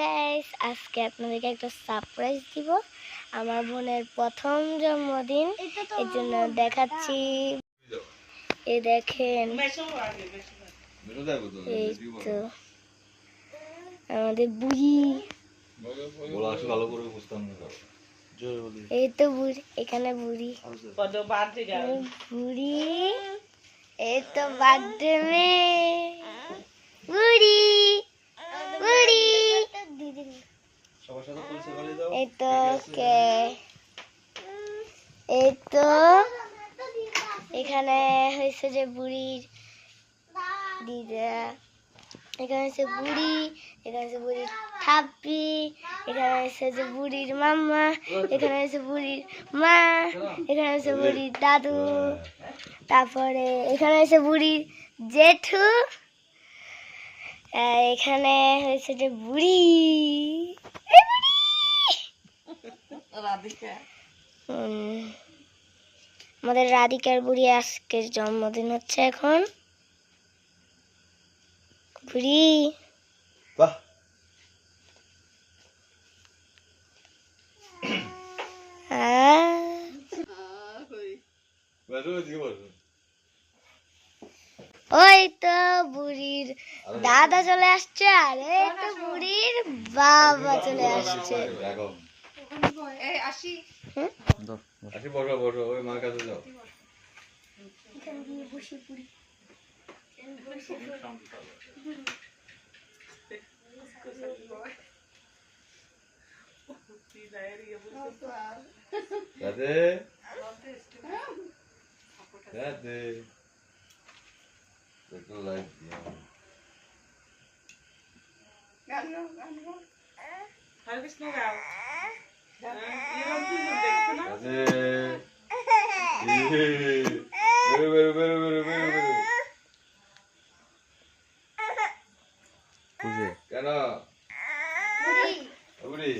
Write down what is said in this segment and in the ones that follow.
Guys আজকে আপনাদেরকে একটা সারপ্রাইজ দিব। আমার বোনের প্রথম জন্মদিন এর জন্য দেখাচ্ছি। এ দেখেন এই তো আমাদের বুড়ি। বলা আসলে ভালো করে বুঝতাম না। এই তো বুড়ি এখানে বুড়ি। বুড়ি এই তো বার্থডে মে বুড়ি বুড়ি সবার সাথে পরিচয় করে দাও এই তো কে? এই তো এখানে হয়েছে যে বুড়ির দিদা এখানে হচ্ছে বুড়ি এখানে হচ্ছে বুড়ির থাপ্পি এখানে হচ্ছে যে বুড়ির মাম্মা এখানে হচ্ছে বুড়ির মা এখানে হচ্ছে বুড়ির দাদু তারপরে এখানে হচ্ছে বুড়ির জেঠু। এখানে হয়েছে যে বুড়ি। এই আমাদের রাধিকার বুড়ি আজকের জন্মদিন হচ্ছে এখন। বুড়ি। বাহ। বসো। ওই তো বুড়ির দাদা চলে আসছে আর এই তো বুড়ির বাবা চলে আসছে। দেখো হুম? আসি বসো বসো ওই মার কাছে যাও রাধে রাধে একটু লাইট দিও রাধে বেরো বেরো বেরো বেরো বেরো বেরো কেন বুড়ি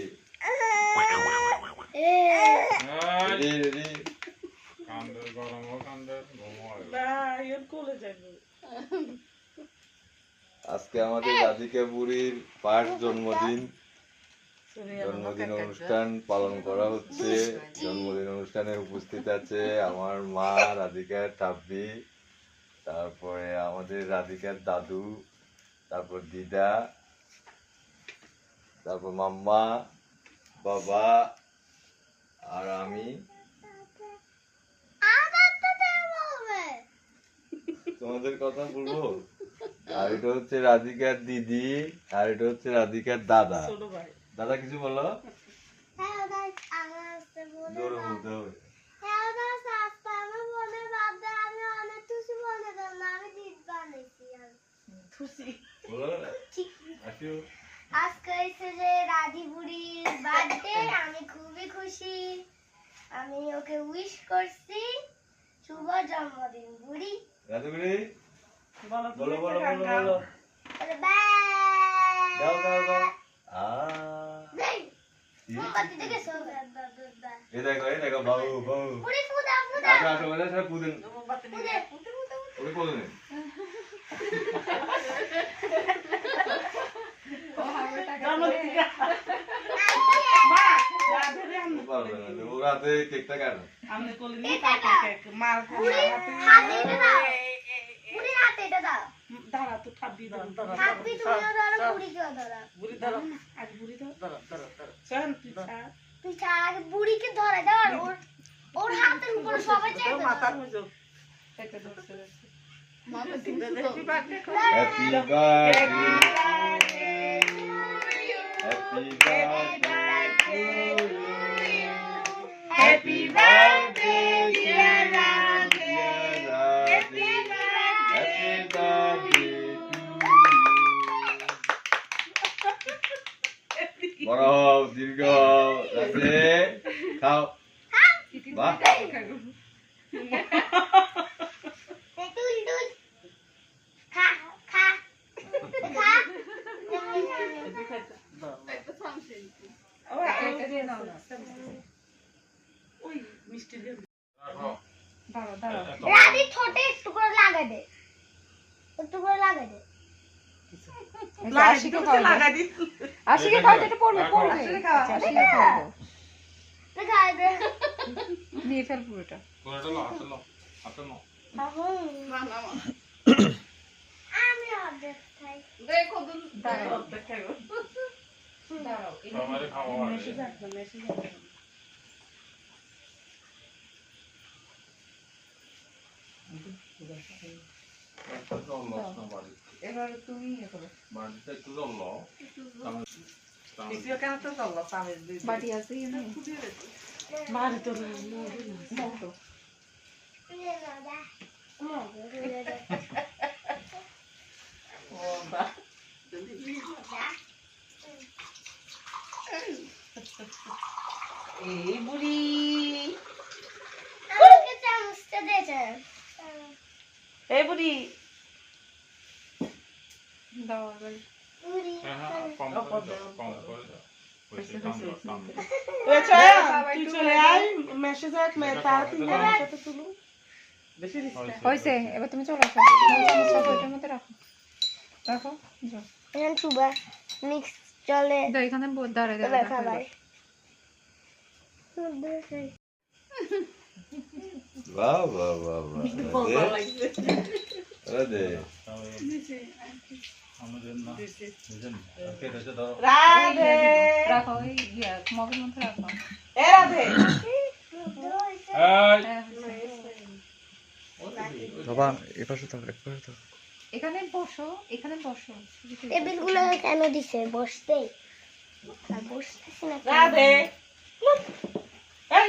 এ, রেডি রেডি আজকে আমাদের রাধিকা বুড়ির পাঁচ জন্মদিন। জন্মদিন অনুষ্ঠান পালন করা হচ্ছে। জন্মদিন অনুষ্ঠানে উপস্থিত আছে আমার মা রাধিকার টাব্বি তারপরে আমাদের রাধিকার দাদু তারপর দিদা তারপর মাম্মা বাবা আর আমি। তোমাদের কথা বলব আর এটা হচ্ছে রাধিকার দিদি আর এটা হচ্ছে রাধিকার দাদা। দাদা কিছু বলো? হ্যাঁ, জোরে বলতে হবে। হ্যাঁ, আজকে আমি যে রাধি বুড়ির বার্থডে খুবই খুশি। আমি ওকে উইশ করছি শুভ জন্মদিন বুড়ি। রাধুগুড়ি বলো বলো বলো বলো বলে বাই। দাও দাও দাও। আ। এই দেখো এই দেখো বাবু বাবু। আসো আসো বলে পুদিন পুদিন কাটো হাতে দাও থাকবি তুমিও ধরো বুড়িকেও ধরো। তুই ছাড় আগে বুড়িকে ধরে দাও আর ওর ওর হাতের উপরে সবাই চাইবে happy birthday happy birthday happy birthday বড় হও, দীর্ঘ হও, রাধে খাও। বাহ। তুল তুল খা খা খা রাধি ছোটে একটু করে লাগাই দে। একটু করে লাগাই দে। আশিকে খাওয়াই দে। আশিকে দে, এটা পড়বে পড়বে। নিয়ে ফেল পুরোটা। এবার তুমি ইয়ে বাটি আছে? দাও তো। এই বুড়ি আমাকে চামচটা দিয়েছেন এই বুড়ি দাও এবার। পুরি এ ছায়া তুই চলে আয় মেসেজ আয় তার তিনটা একসাথে তুলু বেশি দিস না। হয়েছে এবার তুমি চলে আসো। ওইটার মধ্যে রাখো। রাখো চুবা মিক্স চলে এখানে ব- দাঁড়ায় দাঁড়ায়। বাহ বাহ বাহ বাহ। হ্যাঁ। বাবা এপাশে থাক একপাশে থাক। এখানে বসো এখানে বসো। টেবিলগুলো কেন দিছে? বসতে। আর বসতেছি না রাধে। এই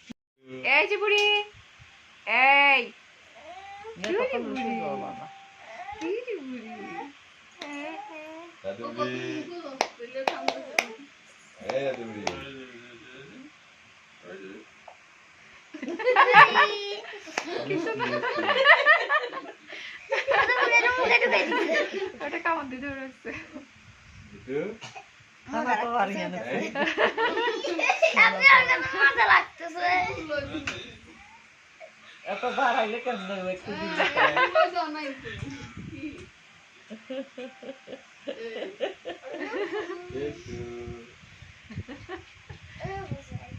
এই যে বুড়ি। এই। ওটা কামড় দিয়ে এত বাড়াইলে হবে? একটু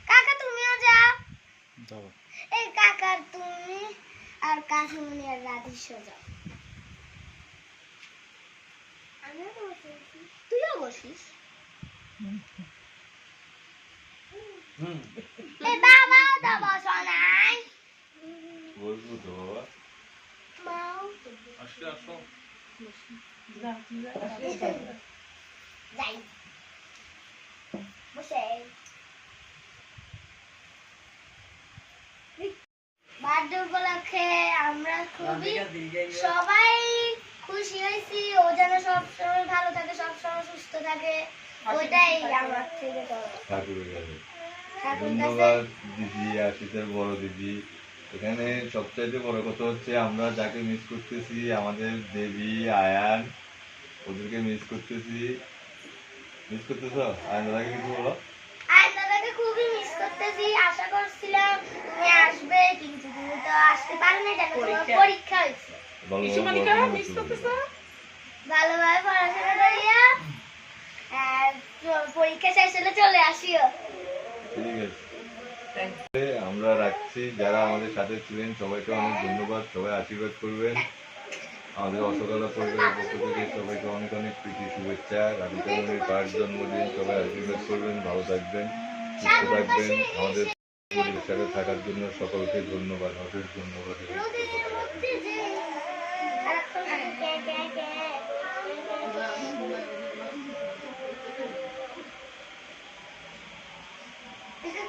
কাকা তুমিও যাও। এই কাকার তুমি আর কাকিমণি আর রাধিস যাও। তুইও বসিস? এই বাবাও তো বসো নাই বলব তো বাবা মাও তো যাই। বসে। বার্থডে উপলক্ষে আমরা খুবই সবাই খুশি হয়েছি। ও যেন সবসময় ভালো থাকে সবসময় সুস্থ থাকে। ওইটাই আমার থেকে ঠাকুরের কাছে ধন্যবাদ দিদি আশিসের বড় দিদি। এখানে সবচাইতে বড় কথা হচ্ছে আমরা যাকে মিস করতেছি আমাদের দেবী আয়ান ওদেরকে মিস করতেছি। মিস করতেছ? আয়ান দাদাকে কিছু বলো। দাদাকে খুবই মিস করতেছি আশা করছিলাম তুমি আসবে কিন্তু তুমি তো আসতে পারো না কেন পরীক্ষা। হয়েছে। ভালোভাবে পড়াশোনা হবে। ভালোভাবে পড়াশোনা করিয়া পরীক্ষা শেষ হলে চলে আসিও। ঠিক আছে। আমরা রাখছি। যারা আমাদের সাথে ছিলেন সবাইকে অনেক ধন্যবাদ। সবাই আশীর্বাদ করবেন। আমাদের অসকালা পরিবারের পক্ষ থেকে সবাইকে অনেক অনেক প্রীতি শুভেচ্ছা। রাধিকামণির পাঁচ জন্মদিন সবাই আশীর্বাদ করবেন ভালো থাকবেন সুস্থ থাকবেন। আমাদের সাথে থাকার জন্য সকলকে ধন্যবাদ অশেষ ধন্যবাদ।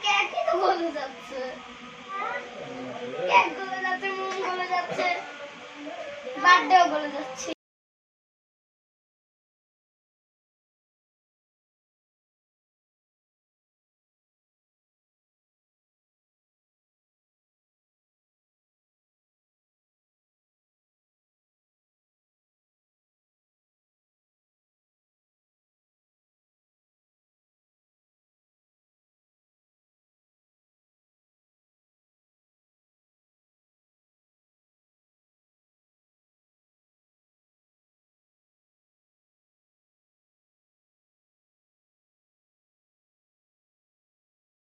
নদীর মধ্যে যে সারাক্ষণ খালি ক্যাঁ ক্যাঁ ক্যাঁ। এসব ক্যাঁ কি তো যাচ্ছে ক্যাঁ গলে যাচ্ছে গলে যাচ্ছে বা বলে যাচ্ছি